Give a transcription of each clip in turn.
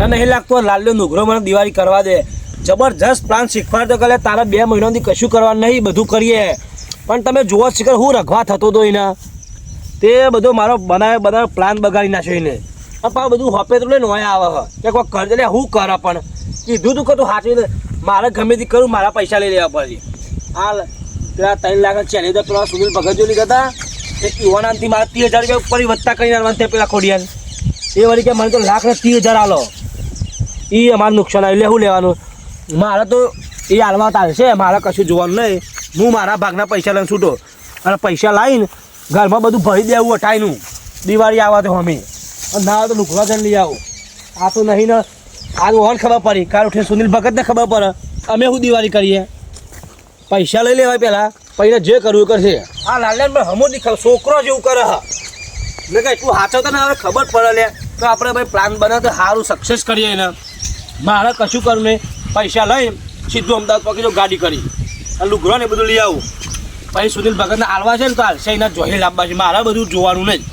મને નહીં લાગતું લાલ્યો નુગરો મને દિવાળી કરવા દે. જબરજસ્ત પ્લાન શીખવાડતો કે કરે તારા બે મહિનાથી કશું કરવાનું નહીં, બધું કરીએ. પણ તમે જુઓ શીખર, હું રખવા થતો હતો એના. તે બધો મારો બનાવે બધા પ્લાન બગાડી નાખ્યો એને. પાછું બધું હોપે તો લઈને હોય આવે. કે કોઈ કરજે લે હું કર પણ. કીધું તું કે તું સાચવી મારે ગમે તે કરું, મારા પૈસા લઈ લેવા પડે. હાલ, પેલા ત્રણ લાખ ચેલી તો પેલા સુનિલ ભગત જોઈ લીધા હતા યુવાનાથી મારા ત્રીસ હજાર રૂપિયા ઉપર વધતા કરીને આવવાનું છે પેલા ખોડિયાને. એ વળી કે મને તો લાખ ને ત્રીસ હજાર આલો. એ અમારું નુકસાન આવ્યું. લેવું લેવાનું? મારે તો એ હાલમાં ચાલશે મારે કશું જોવાનું નહીં. હું મારા ભાગના પૈસા લઈને છૂટો. અને પૈસા લાવીને ઘરમાં બધું ભરી દેવું અટાઈનું દિવાળી આવવા તો અમે ના આવે તો લુકડા જઈને લઈ આવું. આ તો નહીં ને આજ ઓન ખબર પડી. કાલ ઉઠીને સુનિલ ભગતને ખબર પડે. અમે શું દિવાળી કરીએ? પૈસા લઈ લેવાય પહેલાં. પહેલાં જે કરવું કરશે આ લાલન પણ હમો નહીં છોકરો જેવું કરે હા. મેં કહે તું હાચવતા ને, હવે ખબર પડે લે. તો આપણે ભાઈ પ્લાન બનાવે તો સારું સક્સેસ કરીએ એને. મારે કશું કરું નહીં. પૈસા લઈ સીધું અમદાવાદ પકડી ગાડી કરી. અને લુગરો ને બધું લઈ આવું. પછી સુનિલ ભગતને આલવા છે ને તો હાલશે એના જોઈ લાંબા છે, મારે બધું જોવાનું નહીં.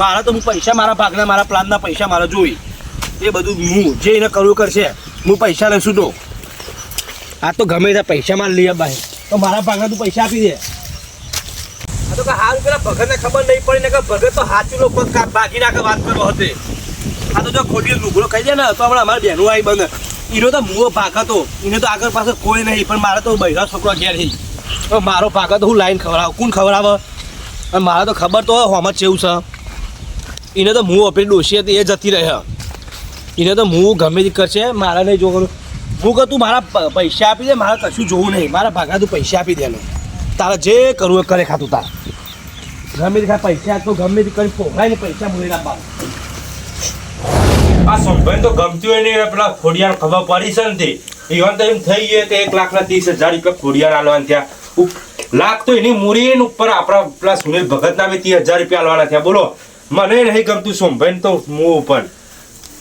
મારા તો હું પૈસા મારા ભાગના, મારા પ્લાનના પૈસા મારે જોઈ. એ બધું હું જે એને કરવું કરશે, હું પૈસા લઈશું તો આ તો ગમે તે પૈસા મારે લઈ આવે તો મારા ભાગના તું પૈસા આપી દે. તો કે હાલ પેલા ભગતને ખબર નહીં પડી ને કે ભગત તો સાચું લોકો ભાગી નાખે વાત કરો હતી. આ તો જો ખોટી લુગડો કહી દે ને, તો હમણાં અમારે બહેનો આવી બંધ. એનો તો મુઓ ભાગ હતો. એને તો આગળ પાછળ કોઈ નહીં, પણ મારે તો બહેરા છોકરો ઘેર તો મારો ભાગ હતો, હું લાઈન ખવડાવ. કોણ ખવડાવે? અને મારે તો ખબર તો હોમત એવું છે. એને તો મું પેલી ડોશી હતી, એ જતી રહે. એને તો મું ગમે તે કરશે, મારે નહીં જોવાનું. હું કહું, તું મારા પૈસા આપી દે, મારે કશું જોવું નહીં. મારા ભાગા તું પૈસા આપી દે તારે જે કરવું એ કરે ખાતું તાર. ગમે તે પૈસા તો ગમે તે કરી ને પૈસા મૂકી આપવાનું આ સંભાઈ તો ગમતી હોય ને પેલા ખોડિયાર ખબર પડી છે ને તે. ઈવન તો એમ થઈ ગયો કે એક લાખ ના ત્રીસ હજાર રૂપિયા ખોડિયાર આલવાના થયા. લાખ તો એની મૂડી ઉપર આપણા પેલા સુનિલ ભગત ના ત્રીસ હજાર રૂપિયા આલવાના થયા. બોલો, મને નહીં ગમતું સંભાઈ તો મોં ઉપર.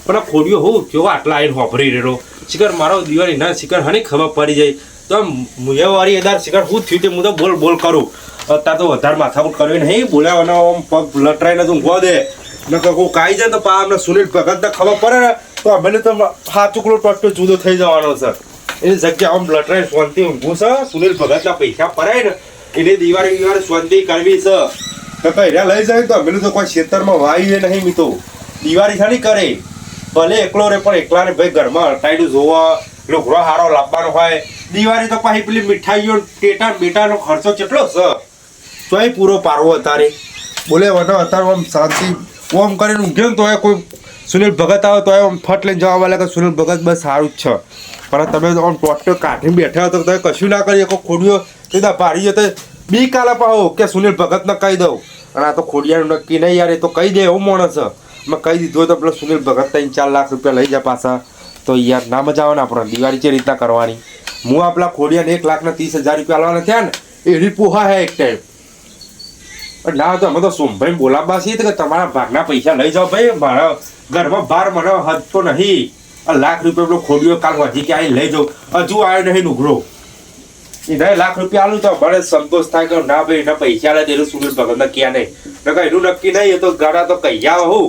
આ ખોડિયો હું કેવો આટલા આવીને હોભરી રહ્યો શિખર, મારો દિવાળી ના શિખર હની ખબર પડી જાય. તો મુયાવાળી એદાર શિખર શું થયું તે હું તો બોલ બોલ કરું. અત્યારે તો વધારે માથાકૂટ કરવી નહીં. બોલાવાનો પગ લટરાઈને તું ગો દે. નકર કોઈ કાઈ જાય તો પા અમને સુનિલ ભગતને ખબર પડે ને, તો અમે તો હાથ ટુકડો ટોટો જુદો થઈ જવાનો સર એની જગ્યા આમ લટરાય શાંતિ ઊંઘું છે સુનિલ ભગતના પૈસા પડાય ને એની દિવાળી દિવાળી શાંતિ કરવી છે. તો કઈ રહ્યા લઈ જાય તો અમે તો કોઈ ખેતરમાં વાઈએ નહીં મિત્રો દિવાળી ખાલી કરે? ભલે એકલો રે પણ એકલા ને ભાઈ ઘરમાં અટાયડું જોવા લોકરો હારો લાવવાનો હોય. દિવાળી તો પાછી પેલી મીઠાઈઓ, ટેટા બેટાનો ખર્ચો કેટલો છે? તોય પૂરો પારવો અત્યારે. બોલે વનો અત્યારે આમ શાંતિ ઓમ કરીને ઊંઘે ને તોય કોઈ સુનિલ ભગત આવે તોય આમ ફટ લઈને જવા વાળા કે સુનિલ ભગત બસ સારું જ છે. પણ તમે આમ ટોટો કાઢીને બેઠા હતો તમે કશું ના કરીએ શકો ખોડ્યો એ તો ભારી તો બી કાલે પાહો કે સુનિલ ભગતને કહી દઉં. અને આ તો ખોડિયાનું નક્કી નહીં યાર, એ તો કહી દે એવું માણસ મેં કહી દીધું તો પેલો સુનિલ ભગત ત્રણ ચાર લાખ રૂપિયા લઈ જાય પાછા. તો યાર ના મજા આવે ને આપણને. દિવાળી જે રીતના કરવાની. હું આપણા ખોડિયાને એક લાખના ત્રીસ હજાર રૂપિયા લાવવાના થયા ને, એની પોહા હે એક ટાઈમ ના, તો અમે તો સોમભાઈ બોલાવવા છીએ કે તમારા ભાગના પૈસા લઈ જાઓ ભાઈ. મારા ઘરમાં બાર મને હદ તો નહીં લાખ રૂપિયા ખોડિયો કાલ વધી કે અહીં લઈ જાઉં. હજુ આવ્યો નહીં નુગરો એને લાખ રૂપિયા આલું તો મને સંતોષ થાય કે ના ભાઈ, એના પૈસા લે એનું સુનિલ ભગત ક્યાં નહીં. નકર એનું નક્કી નહીં, એ તો ગાડા તો કહી આવો હું.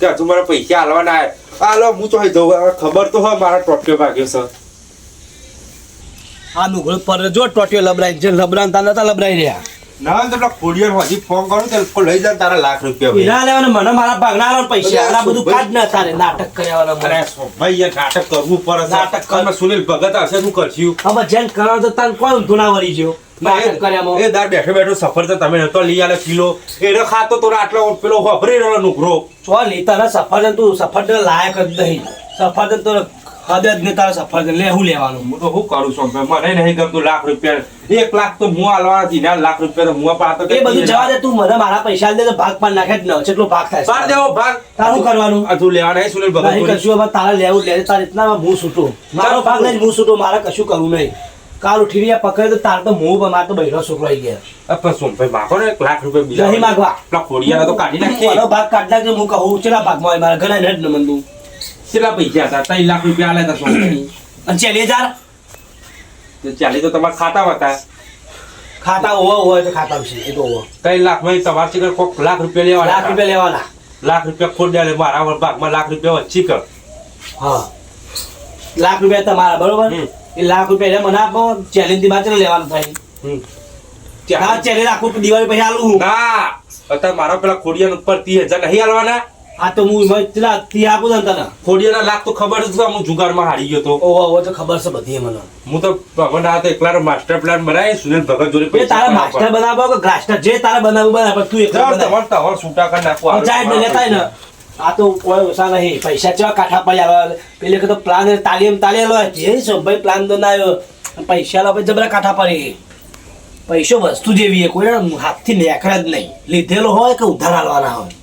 કે હજુ મારા પૈસા હાલવાના આવે હાલો, હું તો જવું ખબર તો હોય મારા ટોટ્યો ભાગ્યો છે. આ નુકરો પર જો ટોટ્યો લબરાઈ જે લબરાન તા નતા લબરાઈ રહ્યા. ના તો પેલા ખોડિયાર હજી ફોન કરું તો લઈ જાય તારા લાખ રૂપિયા. હીરા લેવાના મને મારા ભાગના આલો પૈસા આ બધું કાઢ ના તારે નાટક કર્યા અરે ભાઈ યાર નાટક કરવું પડે નાટક કર. સુનિલ ભગત હશે શું કરશું? હવે જેન કરો તો તને કોણ ધૂના વરી ગયો એ દાર બેઠો બેઠો સફરજન તમે નતો લઈ આલે કિલો. એને ખાતો તો આટલો પેલો હોભરી રહ્યો નુકરો. ચો લે તારા સફરજન તું સફરજન લાયક જ નહીં. સફરજન તો હદ ને તારા સફરજન લે હું લેવાનું? હું તો શું કરું છું? મને નહીં ગમતું લાખ રૂપિયા. એક લાખ તો હું આલવાના થી ને લાખ રૂપિયા હું પાતો એ બધું જવા દે તું મને મારા પૈસા દે તો ભાગ પણ નાખે જ ન. કેટલો ભાગ થાય પાર દેવો ભાગ. તારું કરવાનું? આ તું લેવાના હે સુનિલ ભગત નહીં કશું હવે તારે લેવું લે. તારે એટલા હું છૂટું. મારો ભાગ નહીં હું છૂટું. મારે કશું કરવું નહીં. કાલ ઉઠી રહ્યા પકડે તો તાર તો મોં મારે તો બહેરો છોકરો આવી ગયા. પણ ભાઈ માગો ને એક લાખ રૂપિયા બીજા નહીં માગવા. પેલા ખોડિયાના તો કાઢી નાખે ભાગ કાઢી નાખે હું કહું ચેલા ભાગમાં મારા ઘણા હેડ ન મંદું. કેટલા પૈસા હતા? ત્રણ લાખ રૂપિયા આલ્યા હતા સોમભાઈ અને ચાલી હજાર? તો ચાલી તો તમારા ખાતા હતા. ખાતા હોવા હોય તો ખાતા છે એ તો હોવા. ત્રણ લાખમાં તમારે શીખર કોક લાખ રૂપિયા લેવા લાખ રૂપિયા લેવાના. લાખ રૂપિયા ખોટ દે મારા ભાગમાં લાખ રૂપિયા વચ્ચી કર હા. લાખ રૂપિયા તમારા બરોબર. એ લાખ રૂપિયા મને આપો ચેલેન્જ બાચને લેવાનું થાય. હા ચેલેન્જ આખું દિવાળી પછી આલું. હા ના અત્યારે મારા પેલા ખોડિયા ઉપર ત્રીસ હજાર નહીં આલવાના. હા તો હું પેલા થી આપું તને તને. ખોડિયાના લાખ તો ખબર છે હું જુગારમાં હારી ગયો તો. ઓહો ઓહો તો ખબર છે બધી મને. હું તો ભગવાન આ તો એકલા માસ્ટર પ્લાન બનાવી સુનિલ ભગત જોડે એ તારા માસ્ટર બનાવો કે ગ્રાસ્ટર જે તારા બનાવું બનાવ તું એક તમારે તમારે છૂટા કરી નાખો જાય ને લેતા ને. આ તો કોઈ ઓછા નહીં પૈસા ચેવા કાઠા પડ્યા આવે પેલે કે તો પ્લાન તાલીમ તાલેલો લો જે ભાઈ પ્લાન બનાવ્યો. પૈસા લો જબરા કાઠા પડી પૈસો વસ્તુ જેવી કોઈ હાથથી નેખરે જ નહીં. લીધેલો હોય કે ઉધાર આલવાના હોય.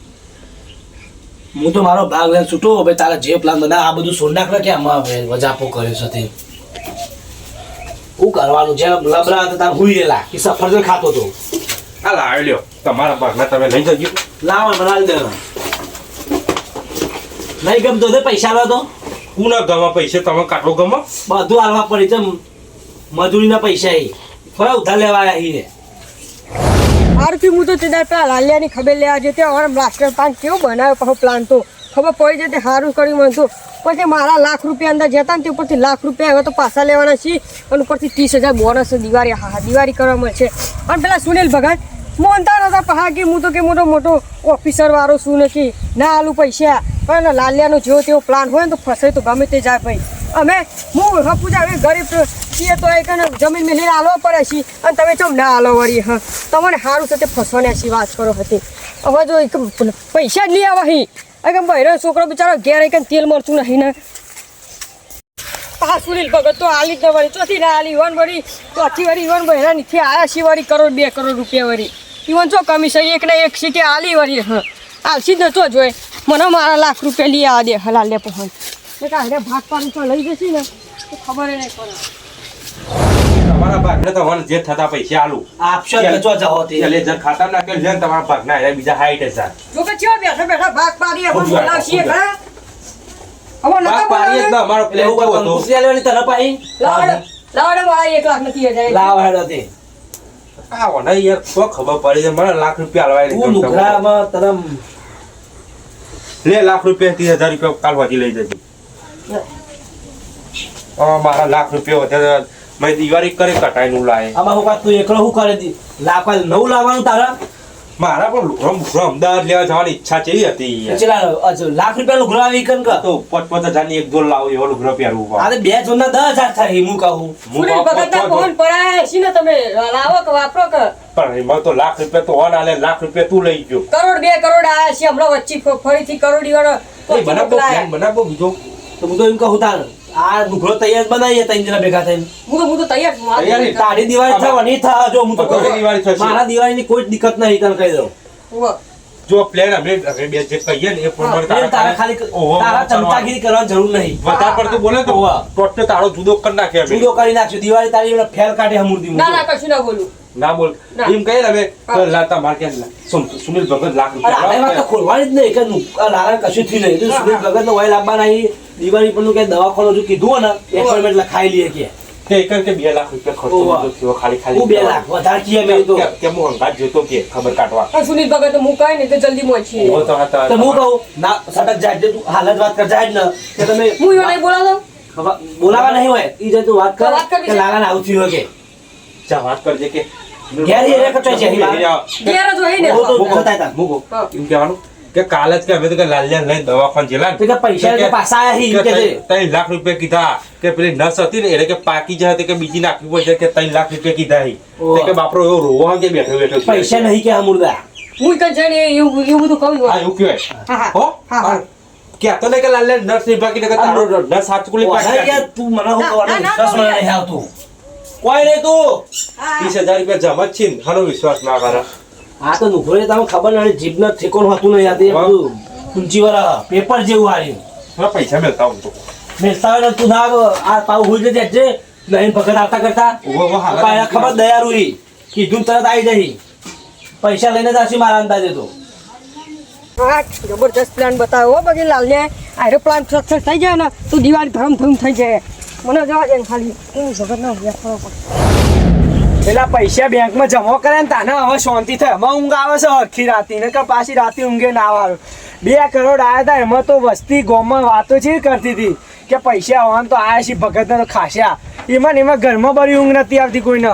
હું તો મારો ભાગ લઈને છૂટો હવે તારા જે પ્લાન બધા આ બધું સોડ નાખ કે આમાં વજાપો કર્યો છે તે. શું કરવાનું? જે લબરા હતા તાર હુયેલા કે સફરજન ખાતો તો. આ લાવી લ્યો. તમારા ભાગના તમે લઈ જજો. લાવ બનાવી દે. નહીં ગમતો તે પૈસા લો તો હું ના ગમા પૈસે તમે કાઢો ગમો? બધું હાલવા પડી છે. મજૂરીના પૈસા એ. થોડા ઉધાર લેવા છીએ આરતી હું તો તે પેલા લાલિયાની ખબર લેવા જતી અમારા માસ્ટર પ્લાન કેવો બનાવ્યો પાછો પ્લાન તો. ખબર પડી જતી સારું કર્યું મને તો. પછી મારા લાખ રૂપિયા અંદર જતા ને તે ઉપરથી લાખ રૂપિયા હવે તો પાછા લેવાના છીએ. અને ઉપરથી ત્રીસ હજાર બોનસ દિવાળી, હા દિવાળી કરવા મળશે અને પેલા સુનિલ ભગત મોનતા નતા પહા કે હું તો કે મોટો મોટો ઓફિસર વાળો શું નથી ના આલું પૈસા. પણ લાલિયાનો જેવો તેવો પ્લાન હોય ને તો ફસાય તો ગમે તે જાય ભાઈ. અમે હું હપુજા હવે ગરીબ છીએ તો એક જમીન જમીન લઈને હાલવા પડે છે અને તમે ચમ ના આલો વળી હા. તમને સારું છે તે ફસવાને એસી વાત કરો હતી. હવે જો એક પૈસા જ નહીં આવા અહીં કે બહેરો છોકરો બિચારો ઘેર એક તેલ મળતું નહીં ને. હા સુનિલ ભગત તો આલી જ ન વળી. ચોથી ના આલી. ઈવન વળી, ચોથી વળી ઈવન બહેરા નીચે આયા છે વળી કરોડ બે કરોડ રૂપિયા વળી. ઈવન ચો છે, એક ને એક સીટે આલી વળી હા. આલસી જ નતો જોઈ મને મારા લાખ રૂપિયા લઈ આ દે હલાલ લે પહોંચ. એ કાંઈ ભાગ પાડી તો લઈ જશે ને તો ખબર નહીં પડે. તમારા ભાગને તમારે જે થતા પૈસા આલું. આપશો જ જાઓ તે. એટલે જર ખાતા નાખેલ છે ને તમારા ભાગના એટલે બીજા હાઈટ હજાર જો કે ચેવા બેઠા બેઠા ભાગ પાડી હવે બોલાવશીએ ખોટું હવે નતા ભાગ જ ના, અમારો પ્લેન હું હતો? ખુશી લેવાની તરફ આવી લાવડે લાવડે મારા એક લાખ નથી હજાર. લાવ હેડો આવો ને યાર તો ખબર પડી છે? મને લાખ રૂપિયા હલવાય હું લુગડામાં તને લે લાખ રૂપિયા ત્રીસ હજાર રૂપિયા કાલ વાંચી લઈ જજો. મારા લાખ રૂપિયા વધારે મેં દિવાળી કરે કટાઈ નું લાય. આમાં હું તું એકલો શું કરે લાખ નવું લાવવાનું તારા? મારા પણ લુગડો મુગડો અમદાવાદ લેવા જવાની ઈચ્છા કેવી હતી લાખ રૂપિયા લુગડા આવી કન કા? તો પાંચ પાંચ હજારની એક જોડ લાવો એવો લુગડો પહેરવું આ તો બે જોના દસ હજાર થાય હું કહું હું સુનિલ ભગત ના ફોન પડાય છે ને તમે લાવો કે વાપરો કે? પણ એમાં તો લાખ રૂપિયા તો ઓન આલે લાખ રૂપિયા તું લઈ ગયો. કરોડ બે કરોડ આયા છે હમણાં વચ્ચે ફરીથી કરોડી વાળો બનાવો પ્લાન બનાવો બીજો તો હું તો એમ કહું તાર આ લુગડો તૈયાર બનાવીએ ત્રણ જણા ભેગા થઈને. હું તો હું તો તૈયાર છું. તૈયાર તારી દિવાળી થવાની થા જો હું તો કહું. દિવાળી થશે. મારા દિવાળીની કોઈ દિક્કત નહીં તને કહી દઉં. જો પ્લેન અમે અમે બે જે કહીએ ને એ પ્રમાણે તારા ખાલી તારા. ચમચાગીરી કરવાની જરૂર નહીં. વધારે પડતું બોલે તો. ટોટલ તારો જુદો કરી નાખે અમે. જુદો કરી નાખશું દિવાળી તારી ફેલ કાઢે હમુરદી ના ના કશું ના બોલું. ના બોલ. એમ કહે ને હવે લાતા માર કે સુનિલ ભગત લાખ અરે આ વાત તો રૂપિયા ખોલવાની જ નહીં કે લાલા કશું થયું નહીં. સુનિલ ભગત નો વય લાવવાના અહીં દિવાળી પરનું કે દવાખાનું જો કીધું હોય ને એપોઇન્ટમેન્ટ લખાઈ લઈએ કે. કે એક કે બે લાખ રૂપિયા ખર્ચો. થયો ખાલી ખાલી હું બે લાખ વધારે કીએ મેં તો. કે- હું અંગાત જોતો કે ખબર કાઢવા. આ સુનિલ ભગત તો હું ને તો જલ્દી મોચી ઓ તો હતા તો હું કહું ના સટક જાય તું હાલત વાત કર જાય ને. કે તમે હું યો નહીં બોલાવો બોલાવા નહીં હોય ઈ જે તું વાત કર કે લાગા ના આવતી હોય કે. જા વાત કરજે કે. ઘેર એ રે કચોઈ છે. ઘેર જ હોય ને. હું તો- મૂકો, થતા કહું. હા. એમ કહેવાનું? કે કાલે જ કે અમે તો કે લાલિયા લઈને દવાખાને જેલા કે પૈસા કે તો પાછા આયા હી, કે કે ત્રણ- લાખ રૂપિયા કીધા. કે પેલી નસ હતી ને એટલે કે પાકી જાય કે બીજી નાખવી પડશે કે ત્રણ લાખ રૂપિયા કીધા હી. કે બાપરો એવો રોવા કે બેઠો બેઠો પૈસા નહીં કે અમૃદા હું કઈ જઈને એવું એવું બધું કહું હા એવું કહેવાય. હા, હા. હો? હા, હા. કહેતો નહીં કે લાલિયા નસ નહીં બાકી ને કે તારો નસ હાથકુલી પાકી ઓહા યાર, તું મને હું ના, વિશ્વાસ ના, મને નહીં આવતું. કોઈ નહીં તું. ત્રીસ હજાર રૂપિયા જમા છે ને. વિશ્વાસ ના કરે આ તો નુકરે તમે ખબર નહીં જીભના ઠેકોણ હતું નહીં યાદ એ બધું ઊંચી વાળા પેપર જેવું આવ્યું પૈસા મેળતા હું તો. મેળતા હોય તું ના આ પાવ હોય જજે જે નહીં ભગત આવતા કરતા. ખબર દયા ઈ કીધું તરત આવી જઈ પૈસા લઈને જશે મારા અંદાજે તો. હા જબરજસ્ત પ્લાન બતાવ્યો હો બગી લાલ ને આરો પ્લાન સક્સેસ થઈ જાય ને તું દિવાળી ધરમ ધૂમ થઈ જાય. મને જવા દે ખાલી. હું ભગત ના પડે પેલા પૈસા બેંકમાં જમા કરે ને તાને હવે શાંતિ થાય. એમાં ઊંઘ આવે છે આખી રાતી ને પાછી રાતે ઊંઘે ના આવે. બે કરોડ આવ્યા હતા એમાં તો વસ્તી ગોમાં વાતો છે કરતી હતી કે પૈસા આવવાનું તો આયા છે ભગતને તો ખાસ્યા. એમાં ને એમાં ઘરમાં બરી ઊંઘ નથી આવતી કોઈને.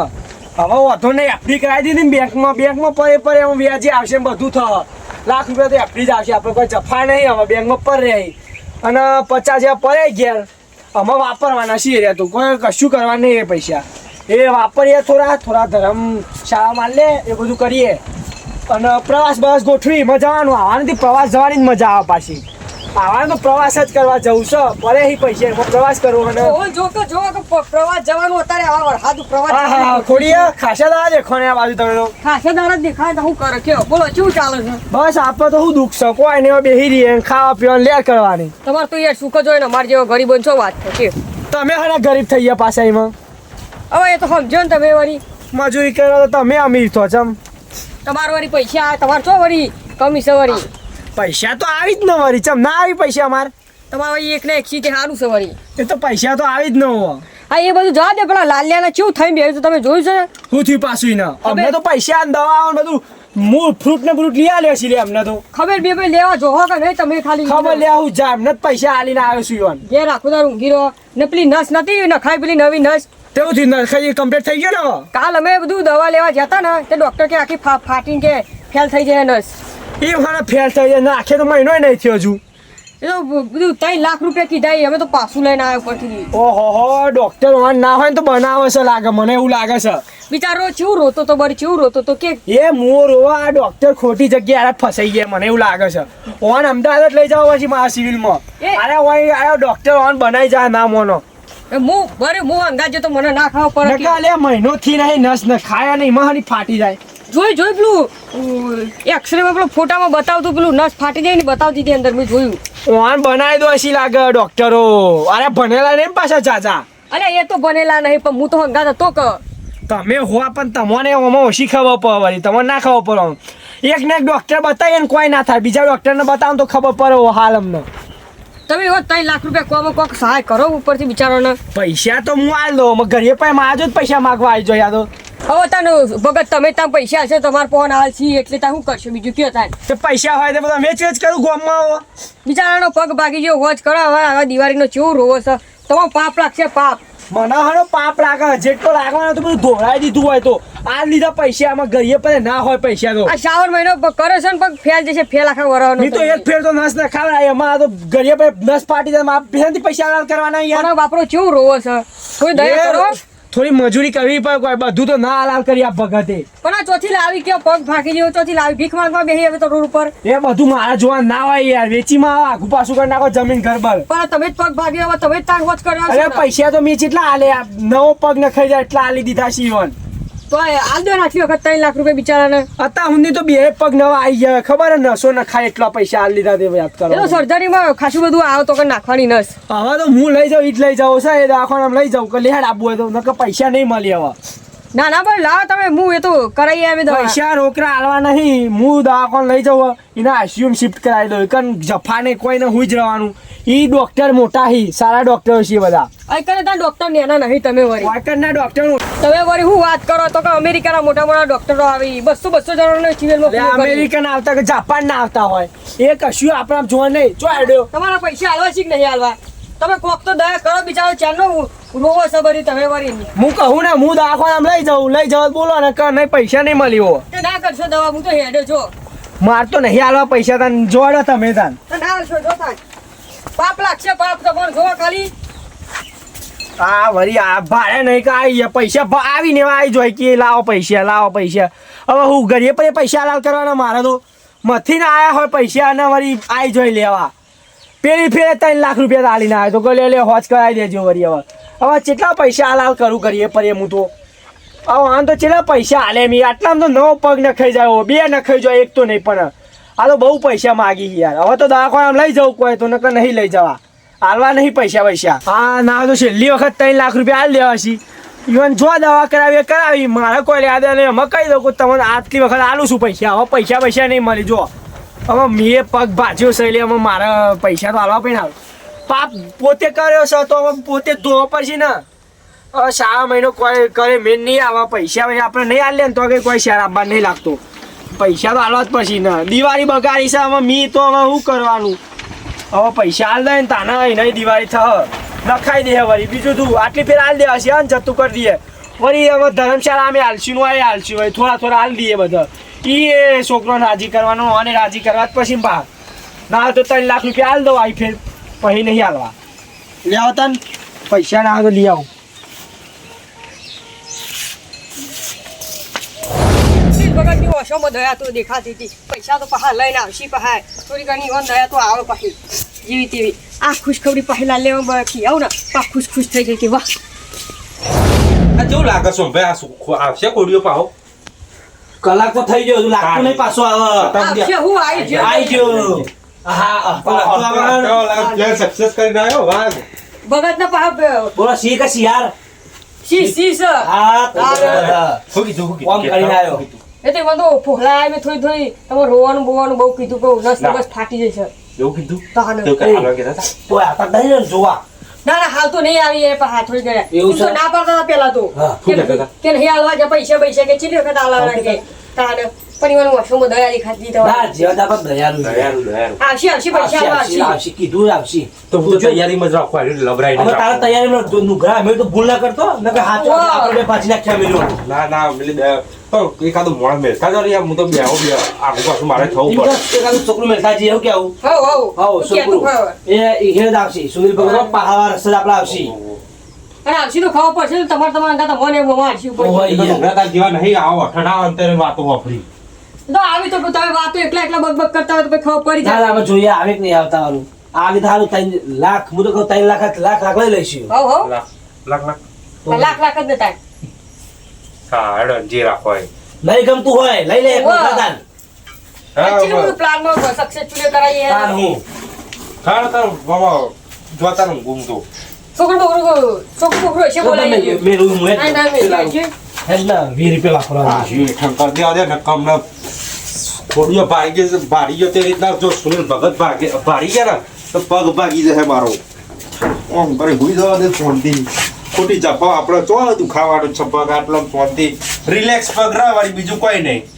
હવે વાંધો નહીં એફડી કરાવી દીધી ને બેંકમાં બેંકમાં પરે પરે એમાં વ્યાજે આવશે ને બધું થશે લાખ રૂપિયા તો એફડી જ આવશે, આપણે કોઈ જફા નહીં હવે બેંકમાં પર રહી. અને પચાસ હજાર પડે ઘેર. અમે વાપરવાના છીએ રહ્યા તો કોઈ કશું કરવાનું નહીં એ પૈસા. એ વાપરીએ થોડા થોડા ધર્મ શાળામાં લે એ બધું કરીએ. અને પ્રવાસ બસ ગોઠવી મજાવાનું આવવાનું. આવવાનાથી પ્રવાસ જવાની જ મજા આવે પાછી. આવવાનું તો પ્રવાસ જ કરવા જવું છે પડે એ પૈસે પ્રવાસ કરવો અને જો તો જો પ્રવાસ જવાનું અત્યારે આ વરસાદ પ્રવાસ હા હા હા ખોડીએ ખાસા દાડા દેખો આ બાજુ તમે તો. ખાસા દાડા દેખાય તો હું કરે કયો બોલો શું ચાલે છે? બસ આપણે તો હું દુઃખ છે? કોઈ ને બેસી રહીએ ખાવા પીવાનું લેર કરવાની. તમારે તો યાર સુખ જ હોય ને અમારે જેવો ગરીબો છો વાત છે તમે હરા ગરીબ થઈ ગયા પાછા એમાં. હવે એ તો સમજો ને તમે વળી. મજૂરી કરો તો તમે અમીર થો ચમ. તમારે વળી પૈસા તમારે છો વળી કમી છે વળી? પૈસા તો આવી જ ન વળી ચમ ના આવી પૈસા માર. તમારે વળી એક ને એક સીટે સારું છે વળી. એ તો પૈસા તો આવી જ ન હોય. હા એ બધું જવા દે પેલા લાલિયાના કેવું થઈને બેઠું તો તમે જોયું છે હું થયું પાછું ના અમને તો પૈસા દવા ને બધું મૂળ ફ્રૂટ ને ફ્રૂટ લઈ આવ્યા છીએ અમને તો. ખબર બે ભાઈ લેવા જોહો કે નહીં તમે ખાલી ખબર લે આવું જા એમને જ પૈસા આલીને આવ્યો છું ઈવન. ઘેર આખો દાર ઊંઘી રહ્યો ને પેલી નસ નથી નખાઈ પેલી નવી નસ. તેવું થયું નરખાઈ કમ્પ્લીટ થઈ ગયો ને કાલ અમે બધું દવા લેવા જતા ને તે ડોક્ટર કે આખી ફાટીને કે ફેલ થઈ જાય નસ એ મારા ફેલ થઈ જાય આખે તો મહિનો નહીં થયો હજુ. એ તો બધું ત્રણ લાખ રૂપિયા કીધા અમે તો પાછું લઈને આવ્યો પરથી ઓહો હો ડોક્ટર વાન ના હોય ને તો બનાવે છે લાગે મને એવું લાગે છે. બિચારો ચેવું રોતો તો બરી ચેવું રોતો તો કે એ મોર રોવા આ ડોક્ટર ખોટી જગ્યાએ આ ફસાઈ ગયા મને એવું લાગે છે. ઓન અમદાવાદ લઈ જાવ પછી મારા સિવિલમાં અરે ઓય આયો ડોક્ટર ઓન બનાવી જાય ના મોનો. હું બરે હું અંગાજે તો મને ના ખાવ પડે નકા લે મહિનો થી નહીં નસ ન ખાયા નહીં મહાની ફાટી જાય. જોઈ જોઈ પેલું એક્સરે માં પેલું ફોટામાં બતાવતું પેલું નસ ફાટી જાય ને બતાવતી હતી અંદર મેં જોયું. ઓન બનાવી દો હસી લાગે ડોક્ટરો. અરે ભણેલા નહીં પાછા ચાચા અરે એ તો ભણેલા નહીં પણ હું તો અંગાત હતો કે તમે હોવા પણ તમને ઓમાં ઓછી ખબર પડે તમને ના ખબર પડે એક ને એક ડોક્ટર બતાવીએ ને કોઈ ના થાય. બીજા ડોક્ટરને બતાવો તો ખબર પડે હાલ અમને. તમે એવો ત્રણ લાખ રૂપિયા કોમાં કોક સહાય કરો ઉપરથી બિચારોને. પૈસા તો હું આલ દો ઘરે પણ મારા જ પૈસા માગવા આવી જાય તો હવે તને ભગત તમે ત્યાં પૈસા હશે તમારે ફોન હાલ છીએ એટલે ત્યાં શું કરશો બીજું કયો થાય? તો પૈસા હોય તો બધા મેં જ કરું ગોમમાં બિચારાનો પગ ભાગી ગયો હોજ કરો હવે હવે દિવાળીનો ચેવું રોવો છે. તમારો પાપ લાગશે પાપ. મને હારો પાપ લાગે જેટલો લાગવાનો તો બધું ધોરાઈ દીધું હોય તો. આ લીધા પૈસા આમાં ગરીએ પાસે ના હોય પૈસા તો આ શ્રાવણ મહિનો કરે છે ને પગ ફેલ જશે ફેલ આખા વરવાનો તો એક ફેર તો નસ ના ખાવડાય એમાં તો ગરીએ પર નસ ફાટી જાય મારા પેલાથી પૈસા કરવાના યાર બાપરો ચેવું રોવો છે? કોઈ દયા કરો? થોડી મજૂરી કરવી પડે કોઈ બધું તો ના હલાલ કરી આ ભગતે. પણ આ ચોથી લાવી કયો પગ ભાગી જેવો ચોથી લાવી? ભીખ માંગવા બેહી હવે તો રોડ ઉપર. એ બધું મારા જોવા ના હોય યાર વેચીમાં આખું પાછું કરી નાખો જમીન ઘર પર પણ તમે જ પગ ભાગી હવે તમે જ હોજ કર્યો અરે પૈસા તો મેં જેટલા આલે નવો પગ ન ખાઈ જાય એટલા આલી દીધા છે તો એ હાલ દો ને આટલી વખત ત્રણ લાખ રૂપિયા બિચારાને. અત્યાર સુધી તો બે પગ નવા આવી ગયા. ખબર હે નસો ન ખાય એટલા પૈસા આલ લીધા તે યાદ સર્જરીમાં ખાસું બધું આવે તો કે નાખવાની નસ. હવે તો હું લઈ જાઉં ઈ જ લઈ જાઉં. છે એ લઈ જાઉં કે લેહાડ આપવું હોય તો. નકર પૈસા નહીં મળી હવે ના ના પણ લાવો તમે હું એ તો કરાવી આવે દઉં પૈસા રોકડા આલવા નહીં. હું દવાખાને લઈ જાઉં એના આઈસીયુમ શિફ્ટ કરાવી દઉં. કન જફાને કોઈને હુઈ જ રહેવાનું. ઈ ડોક્ટર મોટા હી સારા ડોક્ટર છે બધા. અહીં તા ત્યાં ડોક્ટર નેના નહીં તમે વળી. ના ડોક્ટર તમે વરી હું વાત કરો તો કે અમેરિકાના મોટા મોટા ડોક્ટરો આવી. બસો બસો જણાનો અમેરિકા ના આવતા કે જાપાન ના આવતા હોય. એ કશું આપણે જોવા નહીં. જો આડ્યો તમારા પૈસા હાલવા છે કે નહીં હાલવા? તમે કોક તો દયા કરો બિચારો ચારનો રોવો સબરી બરી તમે વરી હું કહું ને હું દવાખાનામાં લઈ જાઉં. લઈ જાઉં બોલો ને કે નહીં પૈસા નહીં મળ્યો. તે ના કરશો દવા હું તો હેડ્યો છો. માર તો નહીં હાલવા પૈસા તન. જોડો તમે તાન. ના કરશો જો થાય પાપ લાગશે, પાપ તમારે જોવા ખાલી? આ વરી આ ભાડે નહીં કે પૈસા આવીને આવી જોઈ કે લાવો પૈસા લાવો પૈસા. હવે હું ઘરે પણ પૈસા લાલ કરવાના મારે તો. મથી ને આવ્યા હોય પૈસા અને વળી આવી જોઈ લેવા. પેલી ફેરે ત્રણ લાખ રૂપિયા આલીને આવ્યો તો લે લે, હોજ કરાવી દેજો વળી હવે. હવે કેટલા પૈસા લાલ કરું કરીએ પર હું તો. હવે આમ તો કેટલા પૈસા હાલે મી, આટલામાં તો નવ પગ નખાઈ જાય, બે નખાઈ જાય, એક તો નહીં પણ. આ તો બહુ પૈસા માગી યાર. હવે તો દવાખાના લઈ જવું કોઈ તો નકર નહીં લઈ જવા. હાલવા નહીં પૈસા પૈસા. હા, ના, તો છેલ્લી વખત ત્રણ લાખ રૂપિયા હાલ દેવા છી. ઇવન જો દવા કરાવી કરાવી. મારે કોઈ યાદ નહીં. અમે કહી દઉં કે તમને આટલી વખત આલું છું પૈસા. હવે પૈસા પૈસા નહીં મળી. જો, હવે મેં પગ ભાજ્યો છે હવે મારે પૈસા તો હાલવા પણ આવે પાપ પોતે કર્યો છે તો પોતે ધોવા પડશે ને. હવે સારા મહિનો કોઈ કરે મેન નહીં આવા પૈસા આપણે નહીં હાલે ને તો કે કોઈ શેર આપવા નહીં લાગતો. પૈસા તો હાલવા જ પછી ને. દિવાળી બગાડી છે હવે મી તો હવે શું કરવાનું? હવે પૈસા હાલ દે ને તાના એને દિવાળી થ લખાઈ દે વળી. બીજું તું આટલી ફેર હાલ દેવા છે ને જતું કરી દઈએ. વળી હવે ધર્મશાળા અમે હાલશું નું આ હાલશું હોય થોડા થોડા હાલ દઈએ બધા. એ છોકરોને રાજી કરવાનો અને રાજી કરવા જ પછી બા. ના તો ત્રણ લાખ રૂપિયા હાલ દો આઈ ફેર પછી નહીં હાલવા લેવા આવો તન. પૈસા ના આવે તો લઈ આવું. ઓશોમાં દયા તો દેખાતી હતી પૈસા તો પહા લઈને આવશી પહા થોડી ઘણી ઓન દયા તો આવે પાછી જેવી તેવી આ ખુશખબરી પહેલા લેવા ખીયાવ ને પા ખુશ ખુશ થઈ ગઈ કે વાહ આ જેવું લાગે છે ભાઈ આ શું ખો- આવશે કોડીઓ પાહો કલાક તો થઈ ગયો લાગતું નહીં પાછો આવે આવશે હું આવી ગયો આવી ગયો હા સક્સેસ કરીને આવ્યો વાઘ ભગત ના પહા બોલો સી કે શિયાર સી સી સર હા શું કીધું શું કરીને આવ્યો એટલે મને તો ફોહલા આવી થોડી થોડી તમારે રોવાનું બોવાનું બહુ કીધું કહું નસ. બસ ફાટી જશે. એવું કીધું? તાને. તો તો આ તો નહીં ને જોવા. ના ના હાલ તો નહીં આવી એ પહા થોડી ગયા એવું તો ના પડતા પેલા તો. કે નહીં હાલવા જે પૈસા પૈસા કે ચીલી વખત હાલવા કે? તાને દયા દેખાતી હતી ના જેવા તો આપણે દયાળુ છે. દયાળુ, દયાળુ. આવશે આવશે પૈસા આવશે, આવશે, આવશે. આવશે, કીધું આવશે. તો હું તૈયારીમાં જ રાખવા આવ્યો, હવે તારા. તૈયારીમાં અમે તો ભૂલ ના કરતો. નકર હાથ આપણે પાછી નાખ્યા મેલ્યો. ના ના પેલી દયા પણ એકાદું મોડા મેલતા જ યાર હું તો બેહો બે આગળ પાછું મારે થવું પડે. તો એકાદું છોકરું મેલતા જઈએ, એવું કેવું? હવ છોકરું. એ- એ હેડ આવશે. સુનિલ ભગવાન પહાવા રસ્તે આપણે આવશે. અને આવશી તો ખબર પડશે ને. તમારે તમારા અંગાતા મને એમ આવશી ઉપર. તો જેવા નહીં આવો અઠડા અંતરે વાતો વાપરી. તો આવી તો તમે વાતો એકલા એકલા બક બક કરતા હોય તો ખબર પડી ના, ના, જાય અમે જોઈએ આવે કે નહીં આવતા વાળું આવે તો સારું ત્રણ લાખ હું તો કહું ત્રણ લાખ લાખ લાખ લઈ લઈશું. લાખ લાખ લાખ. લાખ લાખ જ નતા હા હેડો જે રાખો એ નહીં ગમતું હોય લઈ લે એક વાહ. વખત આન. એકચ્યુઅલી બધું પ્લાનમાં સક્સેસફુલી કરાવીએ. હું હા? તાર બાબા જોતા ને ઘૂમતો છોકરો છોકરો છોકરો છોકરો હશે બોલાવી મેં- મેં હું ના ના મેં હેડ છે રૂપિયા વાપરવાના છે. ઠંકર દે દે ને કમને ખોડીઓ ભાગી ભારી ગયો તે રીતના જો સુનિલ ભગત ભાગે ભારી ગયા ને તો પગ ભાગી જશે મારો. ઓમ કરે હુઈ જવા દે ફોનથી. ખોટી જપા આપણે ચો દુખાવાનું છે. પગ આટલો ફોનથી રિલેક્સ પગ રહે બીજું કોઈ નહીં.